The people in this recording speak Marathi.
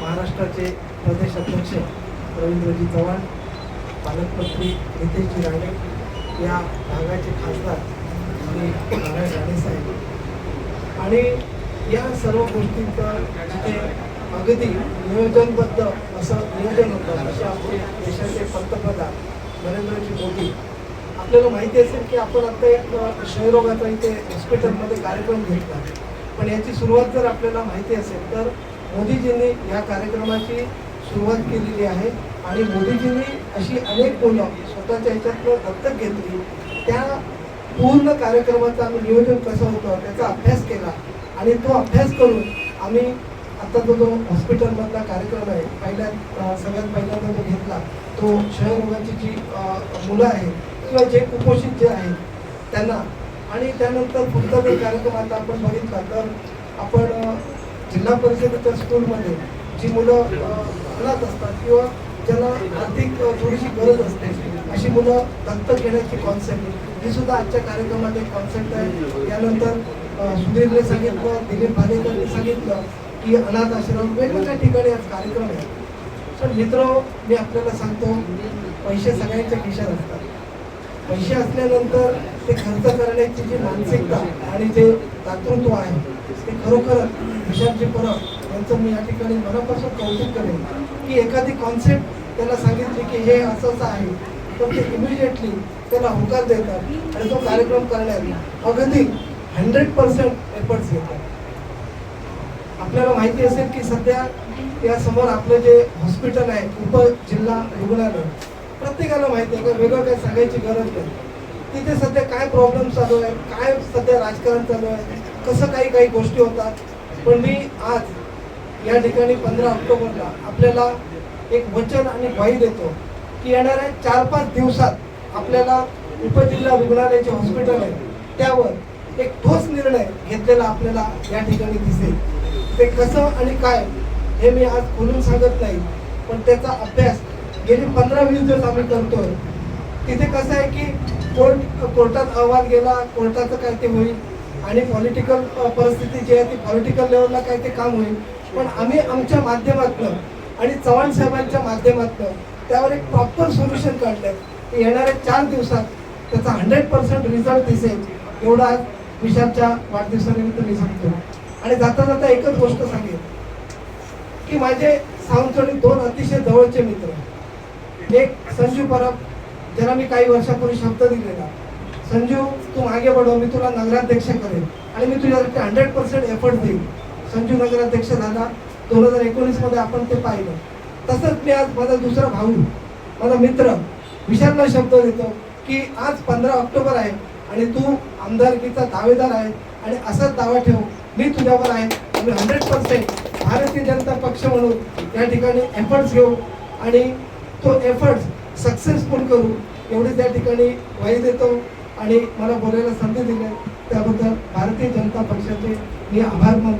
महाराष्ट्राचे प्रदेश अध्यक्ष रवींद्रजी चव्हाण पालकमंत्री नितेशजी राणे या भागाचे खासदार श्री नारायण राणे साहेब. आणि या सर्व गोष्टींचं जिथे अगदी नियोजनबद्ध असं नियोजन होतं असे आपले देशाचे पंतप्रधान नरेंद्रजी मोदी. आपल्याला माहिती असेल की आपण आता एक क्षयरोगाचा इथे हॉस्पिटलमध्ये कार्यक्रम घेतला. पण याची सुरुवात जर आपल्याला माहिती असेल तर मोदीजींनी या कार्यक्रमाची सुरुवात केलेली आहे आणि मोदीजींनी अशी अनेक मुलं स्वतःच्या ह्याच्यातनं दत्तक घेतली. त्या पूर्ण कार्यक्रमाचं आम्ही नियोजन कसं होतं त्याचा अभ्यास केला आणि तो अभ्यास करून आम्ही आता तो जो हॉस्पिटलमधला कार्यक्रम आहे पहिल्या सगळ्यात पहिल्यांदा जो घेतला तो क्षयरोगाची जी मुलं आहेत किंवा जे कुपोषित जे आहेत त्यांना आणि त्यानंतर पुढचा जो कार्यक्रम आता आपण बघितला तर आपण जिल्हा परिषदेच्या स्कूलमध्ये जी मुलं अनाथ असतात किंवा ज्यांना आर्थिक थोडीशी गरज असते अशी मुलं दत्तक घेण्याची कॉन्सेप्ट ही सुद्धा आजच्या कार्यक्रमात एक कॉन्सेप्ट आहे. यानंतर सुधीरने सांगितलं दिलीप भालेकरने सांगितलं की अनाथ आश्रम वेगवेगळ्या ठिकाणी आज कार्यक्रम आहे. तर मित्र मी आपल्याला सांगतो पैसे सगळ्यांच्या खिशात असतात. पैसे असल्यानंतर ते खर्च करण्याची जी मानसिकता आणि जे दातृत्व आहे ते खरोखर विशालजी परब यांचं मी या ठिकाणी मनापासून कौतुक करेन की एखादी कॉन्सेप्ट त्याला सांगितली की हे असं असं आहे तर ते इमिजिएटली त्याला होकार देतात आणि तो कार्यक्रम करण्यात अगदी हंड्रेड पर्सेंट एफर्ट्स घेतात. आपल्याला माहिती असेल की सध्या या समोर आपलं जे हॉस्पिटल आहे उप जिल्हा रुग्णालय प्रत्येकाला माहिती आहे का वेगळं काही सांगायची गरज नाही. तिथे सध्या काय प्रॉब्लेम चालू आहे काय सध्या राजकारण चालू आहे कसं काही काही गोष्टी होतात. पण मी आज या ठिकाणी पंधरा ऑक्टोबरला आपल्याला एक वचन आणि ग्वाही देतो की येणाऱ्या चार पाच दिवसात आपल्याला उपजिल्हा रुग्णालयाचे हॉस्पिटल आहे. त्यावर एक ठोस निर्णय घेतलेला आपल्याला या ठिकाणी दिसेल. ते कसं आणि काय हे मी आज खोलून सांगत नाही पण त्याचा अभ्यास गेली पंधरा वीस दिवस आम्ही करतोय. तिथे कसं आहे की कोर्ट कोर्टात अहवाल गेला कोर्टाचं काय ते होईल. आणि पॉलिटिकल परिस्थिती जी आहे ती पॉलिटिकल लेवलला काय ते काम होईल. पण आम्ही आमच्या माध्यमातनं आणि चव्हाण साहेबांच्या माध्यमातनं त्यावर एक प्रॉपर सोल्युशन काढलं की येणाऱ्या चार दिवसात त्याचा हंड्रेड पर्सेंट रिझल्ट दिसेल एवढा विशालच्या वाढदिवसानिमित्त मी सांगतो. आणि जाता जाता एकच गोष्ट सांगेल की माझे सावंतवाडी दोन अतिशय जवळचे मित्र एक संजू परब ज्याला मी काही वर्षापूर्वी शब्द दिलेला. संजू तू मागे पडव मी तुला नगराध्यक्ष करेन. आणि मी तुझ्यासाठी हंड्रेड पर्सेंट एफर्ट देईन. संजू नगराध्यक्ष झाला दोन हजार एकोणीसमध्ये आपण ते पाहिलं. तसंच मी आज माझा दुसरा भाऊ माझा मित्र विशालला शब्द देतो की आज पंधरा ऑक्टोबर आहे आणि तू आमदारकीचा दावेदार आहे आणि असाच दावा ठेव मी तुझ्यावर आहे. आम्ही हंड्रेड पर्सेंट भारतीय जनता पक्ष म्हणून या ठिकाणी एफर्ट्स घेऊ आणि तो एफर्ट्स सक्सेसफुल करू. एवढी त्या ठिकाणी ग्वाही देतो. आणि मला बोलायला संधी दिली. त्याबद्दल भारतीय जनता पक्षाचे मी आभार मानतो.